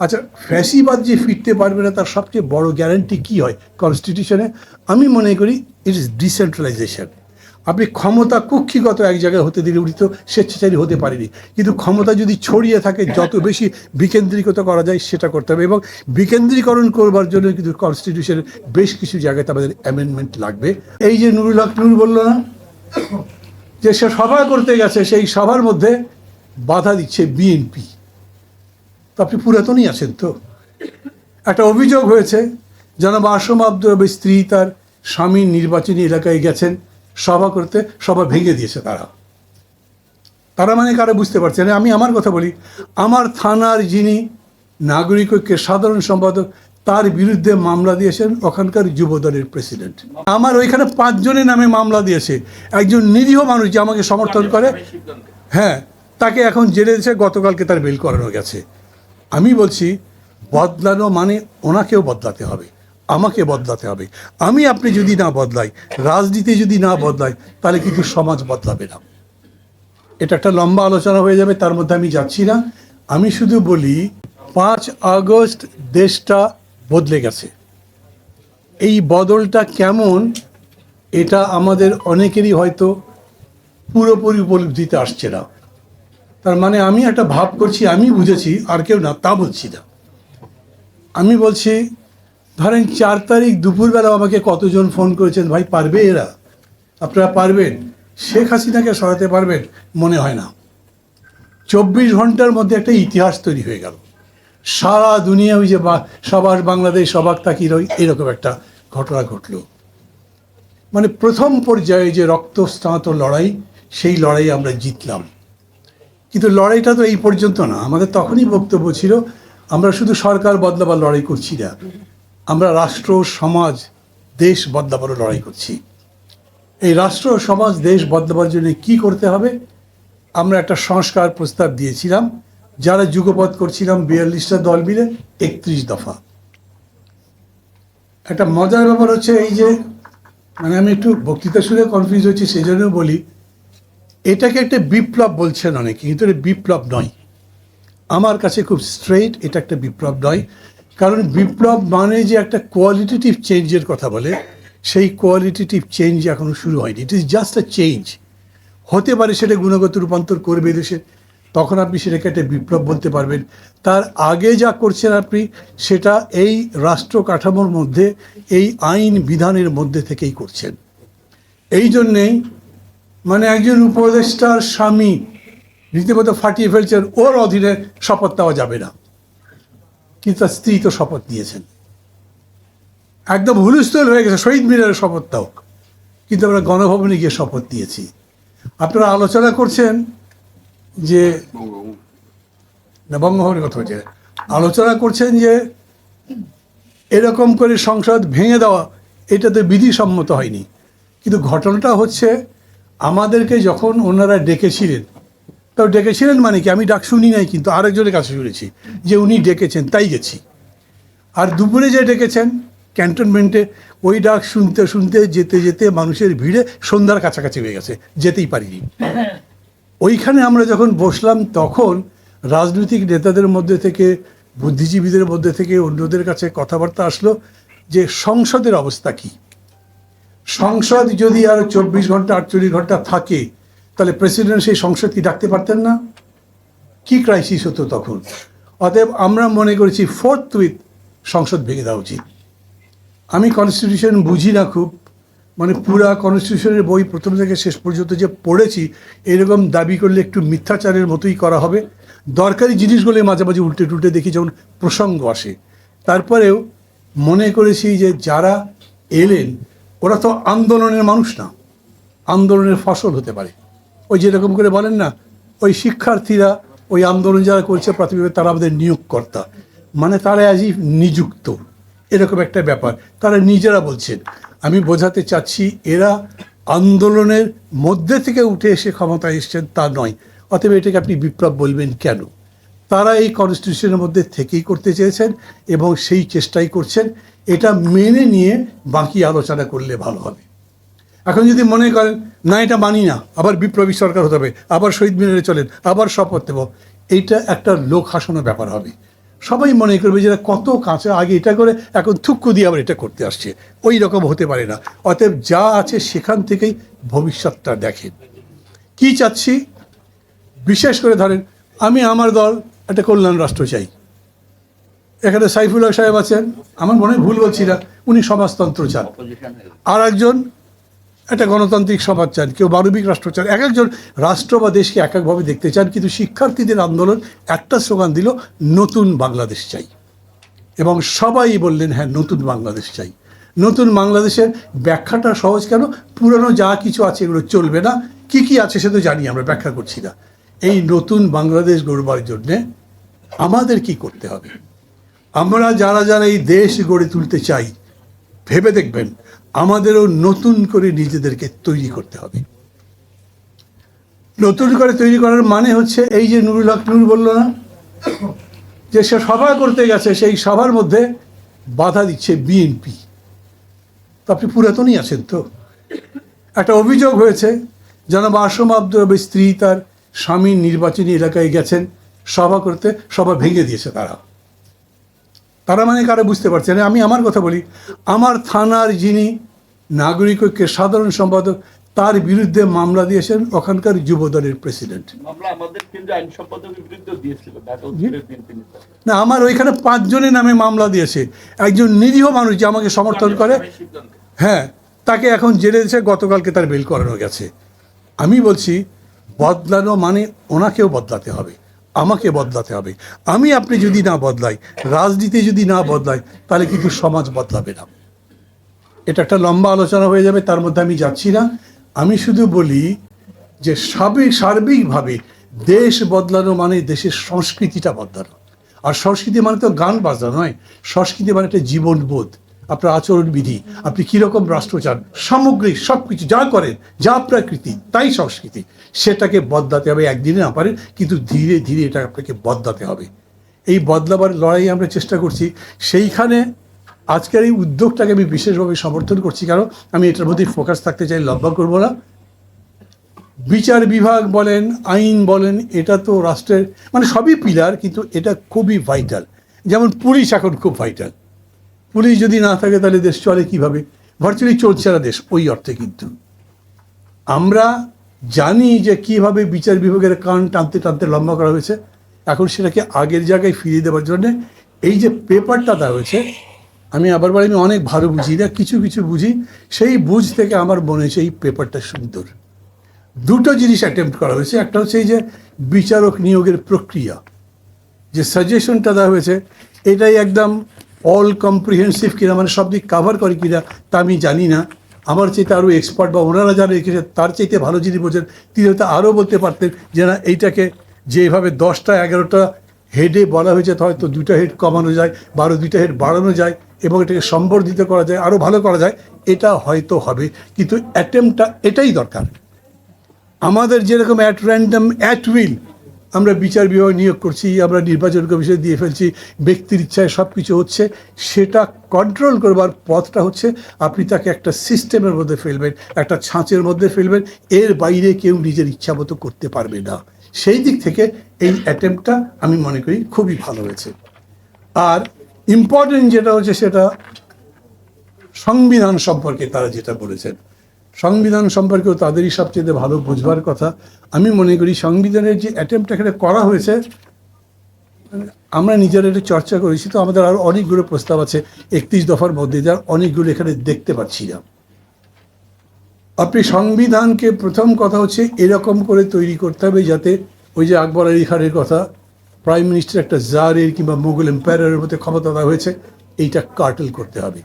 আচ্ছা ফ্যাসিবাদ যে ফিরতে পারবে না, তার সবচেয়ে বড় গ্যারান্টি কি হয় কনস্টিটিউশনে আমি মনে করি ইট ইস ডিসেন্ট্রালাইজেশন আপনি ক্ষমতা কুক্ষিগত এক জায়গায় হতে দিলে উনি তো স্বেচ্ছাচারী হতে পারেনি। কিন্তু ক্ষমতা যদি ছড়িয়ে থাকে, যত বেশি বিকেন্দ্রীকৃত করা যায়, সেটা করতে হবে। এবং বিকেন্দ্রীকরণ করবার জন্য কিন্তু কনস্টিটিউশনের বেশ কিছু জায়গায় আমাদের অ্যামেন্ডমেন্ট লাগবে। এই যে নুরুল হক নুর বলল না, যে সে সভা করতে গেছে, সেই সভার মধ্যে বাধা দিচ্ছে বিএনপি তো আপনি পুরাতনই আছেন তো। একটা অভিযোগ হয়েছে, জনাব আসম আব্দুল স্ত্রী তার স্বামীর নির্বাচনী এলাকায় গেছেন, সভা করতে, সভা ভেঙে দিয়েছে তারা। তারা মানে কারা বুঝতে পারছে না। আমি আমার কথা বলি, আমার থানার যিনি নাগরিক ঐক্যের সাধারণ সম্পাদক, তার বিরুদ্ধে মামলা দিয়েছেন ওখানকার যুবদলের প্রেসিডেন্ট। আমার ওইখানে পাঁচজনের নামে মামলা দিয়েছে। একজন নিরীহ মানুষ যে আমাকে সমর্থন করে হ্যাঁ তাকে এখন জেলে দিয়েছে, গতকালকে তার বেল করানো গেছে। আমি বলছি, বদলানো মানে ওনাকেও বদলাতে হবে, আমাকে বদলাতে হবে। আমি, আপনি যদি না বদলাই, রাজনীতি যদি না বদলাই, তাহলে কিন্তু সমাজ বদলাবে না। এটা একটা লম্বা আলোচনা হয়ে যাবে, তার মধ্যে আমি যাচ্ছি না। আমি শুধু বলি, পাঁচ আগস্ট দেশটা বদলে গেছে। এই বদলটা কেমন, এটা আমাদের অনেকেরই হয়তো পুরোপুরি উপলব্ধিতে আসছে না। তার মানে আমি একটা ভাব করছি, আমি বুঝেছি, আর কেউ না, তা বলছি না। আমি বলছি, ধরেন চার তারিখ দুপুরবেলা আমাকে কতজন ফোন করেছেন, ভাই পারবে এরা? আপনারা পারবেন? শেখ হাসিনাকে সরাতে পারবেন? মনে হয় না। চব্বিশ ঘণ্টার মধ্যে একটা ইতিহাস তৈরি হয়ে গেল। সারা দুনিয়া ওই যে সবার বাংলাদেশ সবাক তাকির ওই এরকম একটা ঘটনা ঘটলো। মানে প্রথম পর্যায়ে যে রক্তস্নাত লড়াই, সেই লড়াই আমরা জিতলাম। কিন্তু লড়াইটা তো এই পর্যন্ত না। আমাদের তখনই বক্তব্য ছিল আমরা শুধু সরকার বদলাবার লড়াই করছি না আমরা রাষ্ট্র সমাজ দেশ বদলাবারও লড়াই করছি। এই রাষ্ট্র সমাজ দেশ বদলাবার জন্য কি করতে হবে? আমরা একটা সংস্কার প্রস্তাব দিয়েছিলাম যারা যুগপথ করছিলাম বিয়াল্লিশটা দল মিলে একত্রিশ দফা। একটা মজার ব্যাপার হচ্ছে এই যে মানে আমি একটু বক্তৃতা শুনে কনফিউজ হচ্ছি সেই জন্য বলি এটাকে একটা বিপ্লব বলছেন অনেকে, কিন্তু এটা বিপ্লব নয়। আমার কাছে খুব স্ট্রেইট এটা একটা বিপ্লব নয়। কারণ বিপ্লব মানে যে একটা কোয়ালিটেটিভ চেঞ্জের কথা বলে, সেই কোয়ালিটেটিভ চেঞ্জ এখনও শুরু হয়নি। It is just a change হতে পারে সেটা গুণগত রূপান্তর করবে দেশে, তখন আপনি সেটাকে একটা বিপ্লব বলতে পারবেন। তার আগে যা করছেন আপনি, সেটা এই রাষ্ট্র কাঠামোর মধ্যে, এই আইন বিধানের মধ্যে থেকেই করছেন। এই জন্যেই মানে একজন উপদেষ্টার স্বামী রীতিমতো ফাটিয়ে ফেলছেন, ওর অধীনে শপথ দেওয়া যাবে না। কিন্তু তার স্ত্রী তো শপথ নিয়েছেন। একদম হুলস্থুল হয়ে গেছে, শহীদ মিনারের শপথ হোক কিন্তু আমরা গণভবনে গিয়ে শপথ দিয়েছি আপনারা আলোচনা করছেন যে বঙ্গভবনের কথা হচ্ছে আলোচনা করছেন যে এরকম করে সংসদ ভেঙে দেওয়া এটা তো বিধিসম্মত হয়নি। কিন্তু ঘটনাটা হচ্ছে আমাদেরকে যখন ওনারা ডেকেছিলেন তাও ডেকেছিলেন মানে কি? আমি ডাক শুনি নাই, কিন্তু আরেকজনের কাছে শুনেছি যে উনি ডেকেছেন, তাই গেছি। আর দুপুরে যে ডেকেছেন, ক্যান্টনমেন্টে ওই ডাক শুনতে শুনতে যেতে যেতে মানুষের ভিড়ে সন্ধ্যার কাছাকাছি হয়ে গেছে, যেতেই পারিনি। ওইখানে আমরা যখন বসলাম, তখন রাজনৈতিক নেতাদের মধ্যে থেকে, বুদ্ধিজীবীদের মধ্যে থেকে অন্যদের কাছে কথাবার্তা আসলো যে সংসদের অবস্থা কী? সংসদ যদি আর চব্বিশ ঘণ্টা, আটচল্লিশ ঘণ্টা থাকে, তাহলে প্রেসিডেন্ট সেই সংসদ কি ডাকতে পারতেন না? কি ক্রাইসিস হতো তখন? অতএব আমরা মনে করেছি ফোর্থ উইথ সংসদ ভেঙে দেওয়া উচিত। আমি কনস্টিটিউশন বুঝি না খুব। মানে পুরা কনস্টিটিউশনের বই প্রথম থেকে শেষ পর্যন্ত যে পড়েছি, এরকম দাবি করলে একটু মিথ্যাচারের মতোই করা হবে। দরকারি জিনিসগুলো মাঝে মাঝে উল্টে টুলটে দেখি, যেমন প্রসঙ্গ আসে। তারপরেও মনে করেছি যে যারা এলেন ওরা তো আন্দোলনের মানুষ না। আন্দোলনের ফসল হতে পারে। ওই যেরকম করে বলেন না, ওই শিক্ষার্থীরা ওই আন্দোলন যারা করছে প্রাথমিকভাবে তারা আমাদের নিয়োগকর্তা। মানে তারা আজই নিযুক্ত। এরকম একটা ব্যাপার। তারা নিজেরা বলছেন, আমি বোঝাতে চাচ্ছি, এরা আন্দোলনের মধ্যে থেকে উঠে এসে ক্ষমতায় এসছেন তা নয়। অতএব এটাকে আপনি বিপ্লব বলবেন কেন? তারা এই কনস্টিটিউশনের মধ্যে থেকেই করতে চেয়েছেন এবং সেই চেষ্টাই করছেন। এটা মেনে নিয়ে বাকি আলোচনা করলে ভালো হবে। এখন যদি মনে করেন, না, এটা মানি না, আবার বিপ্লবী সরকার হতে হবে, আবার শহীদ মিনারে চলেন, আবার শপথ দেব এইটা একটা লোক হাসানো ব্যাপার হবে। সবাই মনে করবে যে কত কাঁচা, আগে এটা করে, এখন থুক্কু দিয়ে আবার এটা করতে আসছে। ওই রকম হতে পারে না। অতএব যা আছে সেখান থেকেই ভবিষ্যৎটা দেখেন। কি চাচ্ছি? বিশেষ করে ধরেন, আমি, আমার দল একটা কল্যাণ রাষ্ট্র চাই। এখানে সাইফুল্লাহ সাহেব আছেন। আমার মনে হয় ভুল বলছি না উনি সমাজতন্ত্র চান। আর একজন একটা গণতান্ত্রিক সমাজ চান কেউ মানবিক রাষ্ট্র চান। এক একজন রাষ্ট্র বা দেশকে এক একভাবে দেখতে চান কিন্তু শিক্ষার্থীদের আন্দোলন একটা স্লোগান দিল নতুন বাংলাদেশ চাই। এবং সবাই বললেন হ্যাঁ নতুন বাংলাদেশ চাই। নতুন বাংলাদেশের ব্যাখ্যাটা সহজ কেন? পুরনো যা কিছু আছে এগুলো চলবে না। কি কি আছে সে তো জানি আমরা ব্যাখ্যা করছি না। এই নতুন বাংলাদেশ গড়বার জন্যে আমাদের কি করতে হবে? আমরা যারা যারা এই দেশ গড়ে তুলতে চাই, ভেবে দেখবেন আমাদেরও নতুন করে নিজেদেরকে তৈরি করতে হবে। নতুন করে তৈরি করার মানে হচ্ছে এই যে নুরুল হক নুর বলল না, যে সে সভা করতে গেছে, সেই সভার মধ্যে বাধা দিচ্ছে বিএনপি তো আপনি পুরাতনই আছেন তো। একটা অভিযোগ হয়েছে, জনাব আসম আব্দুল স্ত্রী তার স্বামীর নির্বাচনী এলাকায় গেছেন, সভা করতে, সভা ভেঙে দিয়েছে তারা। তারা মানে কারা বুঝতে পারছে না? আমি আমার কথা বলি আমার থানার যিনি নাগরিক ঐক্যের সাধারণ সম্পাদক তার বিরুদ্ধে মামলা দিয়েছেন ওখানকার যুব দলের প্রেসিডেন্ট। না আমার ওইখানে পাঁচজনের নামে মামলা দিয়েছে। একজন নিরীহ মানুষ যে আমাকে সমর্থন করে হ্যাঁ তাকে এখন জেলে দিয়েছে গতকালকে তার বেল করানো গেছে। আমি বলছি বদলানো মানে ওনাকেও বদলাতে হবে। আমাকে বদলাতে হবে। আমি আপনি যদি না বদলাই, রাজনীতি যদি না বদলাই, তাহলে কিন্তু সমাজ বদলাবে না। এটা একটা লম্বা আলোচনা হয়ে যাবে, তার মধ্যে আমি যাচ্ছি না। আমি শুধু বলি যে সার্বিক সার্বিকভাবে দেশ বদলানো মানে দেশের সংস্কৃতিটা বদলানো। আর সংস্কৃতি মানে তো গান বাজনা নয়, সংস্কৃতি মানে একটা জীবনবোধ। আপনার আচরণবিধি আপনি কীরকম রাষ্ট্র চান সামগ্রিক সব কিছু যা করেন, যা প্রকৃতি তাই সংস্কৃতি, সেটাকে বদলাতে হবে, একদিনে না পারেন কিন্তু ধীরে ধীরে এটা আপনাকে বদলাতে হবে। এই বদলাবার লড়াই আমরা চেষ্টা করছি। সেইখানে আজকের এই উদ্যোগটাকে আমি বিশেষভাবে সমর্থন করছি, কারণ আমি এটার মধ্যে ফোকাস থাকতে চাই লম্বা করব না। বিচার বিভাগ বলেন, আইন বলেন, এটা তো রাষ্ট্রের মানে সবই পিলার কিন্তু এটা খুবই ভাইটাল যেমন পুলিশ এখন খুব ভাইটাল পুলিশ যদি না থাকে, তাহলে দেশ চলে কীভাবে? ভার্চুয়ালি চলছে না দেশ, ওই অর্থে কিন্তু। আমরা জানি যে কীভাবে বিচার বিভাগের কান টানতে টানতে লম্বা করা হয়েছে। এখন সেটাকে আগের জায়গায় ফিরিয়ে দেওয়ার জন্যে এই যে পেপারটা দেওয়া হয়েছে, আমি আবার বলি, আমি অনেক ভালো বুঝি না, কিছু কিছু বুঝি। সেই বুঝ থেকে আমার মনে হয়েছে এই পেপারটা সুন্দর। দুটো জিনিস অ্যাটেম্প্ট করা হয়েছে। একটা হচ্ছে এই যে বিচারক নিয়োগের প্রক্রিয়া। যে সাজেশনটা দেওয়া হয়েছে, এটাই একদম অল কম্প্রিহেন্সিভ কিনা মানে সব দিক কাভার করে কিনা তা আমি জানি না। আমার চাইতে আরও এক্সপার্ট বা ওনারা যারা রেখেছে তার চাইতে ভালো যিনি বোঝেন তিনি হয়তো আরও বলতে পারতেন যে না, এইটাকে যেভাবে দশটা, এগারোটা হেডে বলা হয়েছে হয়তো দুটা হেড কমানো যায়, বারো দুইটা হেড বাড়ানো যায়, এবং এটাকে সম্বর্ধিত করা যায় আরও ভালো করা যায়, এটা হয়তো হবে। কিন্তু অ্যাটেম্পটা এটাই দরকার। আমাদের যেরকম অ্যাট র্যান্ডম অ্যাট উইল আমরা বিচার বিভাগ নিয়োগ করছি, আমরা নির্বাচন কমিশন দিয়ে ফেলছি, ব্যক্তির ইচ্ছায় সব কিছু হচ্ছে, সেটা কন্ট্রোল করবার পথটা হচ্ছে, আপনি তাকে একটা সিস্টেমের মধ্যে ফেলবেন, একটা ছাঁচের মধ্যে ফেলবেন, এর বাইরে কেউ নিজের ইচ্ছা মতো করতে পারবে না। সেই দিক থেকে এই অ্যাটেম্পটা আমি মনে করি খুবই ভালো হয়েছে। আর ইম্পর্টেন্ট যেটা হচ্ছে সেটা সংবিধান সম্পর্কে তারা যেটা বলেছেন। সংবিধান সম্পর্কেও তাদেরই সবচেয়ে ভালো বুঝবার কথা। আমি মনে করি সংবিধানের যে অ্যাটেম্পটা এখানে করা হয়েছে, আমরা নিজেরা এটা চর্চা করেছি, তো আমাদের আরও অনেকগুলো প্রস্তাব আছে, একত্রিশ দফার মধ্যে, যার অনেকগুলো এখানে দেখতে পাচ্ছি না। আপনি সংবিধানকে প্রথম কথা হচ্ছে এরকম করে তৈরি করতে হবে যাতে ওই যে আকবর আলী খানের কথা প্রাইম মিনিস্টার একটা জারের কিংবা মুঘল এম্পায়ারের মধ্যে ক্ষমতা দেওয়া হয়েছে, এইটা কার্টেল করতে হবে।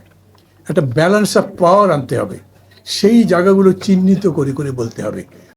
একটা ব্যালেন্স অফ পাওয়ার আনতে হবে। সেই জায়গাগুলো চিহ্নিত করে করে বলতে হবে।